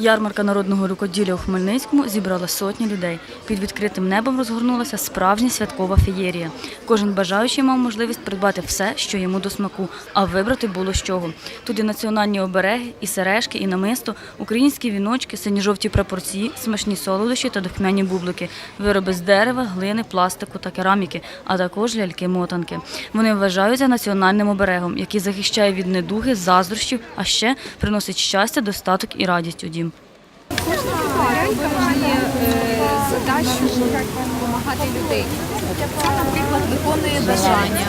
Ярмарка народного рукоділля у Хмельницькому зібрала сотні людей. Під відкритим небом розгорнулася справжня святкова феєрія. Кожен бажаючий мав можливість придбати все, що йому до смаку, а вибрати було з чого. Тут і національні обереги, і сережки, і намисто, українські віночки, сині-жовті прапорці, смачні солодощі та духмяні бублики, вироби з дерева, глини, пластику та кераміки, а також ляльки-мотанки. Вони вважаються національним оберегом, який захищає від недуги, заздрощів, а ще приносить щастя, достаток і радість у дім. Має е, задачу допомагати людей. Це, наприклад, виконує бажання.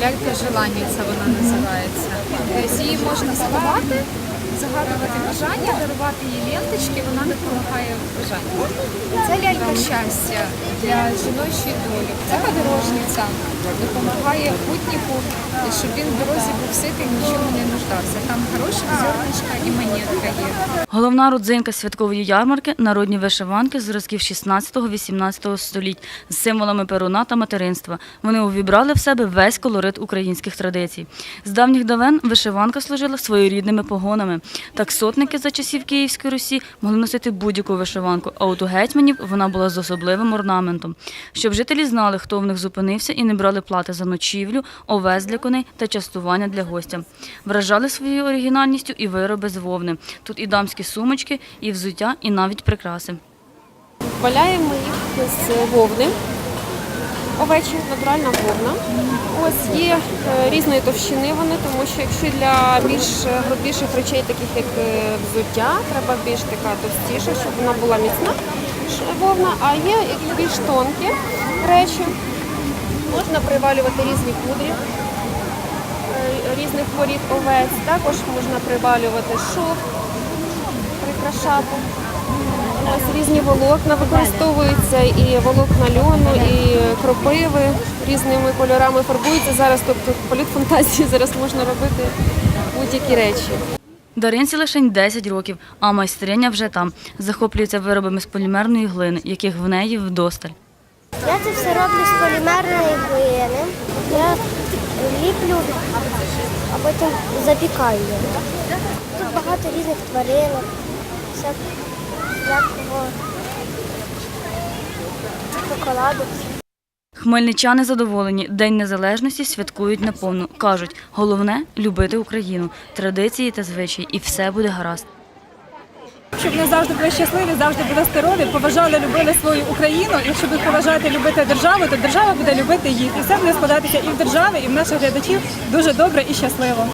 Лялька желання це вона називається. Тобто її можна сховати, загадувати бажання, дарувати їй ленточки, вона допомагає в бажанні. Це лялька щастя для жіночої долі. Це подорожниця, допомагає путнику, щоб він в дорозі був ситий, нічого не нуждався. Там хороша зернишка і монетка є. Головна родзинка святкової ярмарки народні вишиванки з зразків 16-18 століть з символами перуна та материнства. Вони увібрали в себе весь колорит українських традицій. З давніх давен вишиванка служила своєрідними погонами. Так сотники за часів Київської Русі могли носити будь-яку вишиванку, а от у гетьманів вона була з особливим орнаментом. Щоб жителі знали, хто в них зупинився і не брали плати за ночівлю, овес для коней та частування для гостя. Вражали своєю оригінальністю і вироби з вовни. Тут і дамські сумочки, і взуття, і навіть прикраси. Валяємо їх з вовни. Овечі, натуральна вовна. Ось є е, різної товщини вони, тому що якщо для більш е, грубіших речей, таких як е, взуття, треба більш така товстіша, щоб вона була міцна вовна, а є більш тонкі речі. Можна привалювати різні кудрі різних порід овець. Також можна привалювати шов, прикрашати. Ось різні волокна використовуються, і волокна льону, і кропиви різними кольорами фарбуються. Зараз тобто політ фантазії зараз можна робити будь-які речі. Даринці лишень 10 років, а майстриня вже там. Захоплюється виробами з полімерної глини, яких в неї вдосталь. Я це все роблю з полімерної глини. Я ліплю, а потім запікаю. його. Тут багато різних тваринок, шоколаду. Хмельничани задоволені. День незалежності святкують наповну. Кажуть, головне любити Україну, традиції та звичаї, і все буде гаразд. Щоб вони завжди були щасливі, завжди були здорові, поважали, любили свою Україну. Якщо ви поважаєте любити державу, то держава буде любити їх. І все буде складатися і в державі, і в наших глядачів дуже добре і щасливо.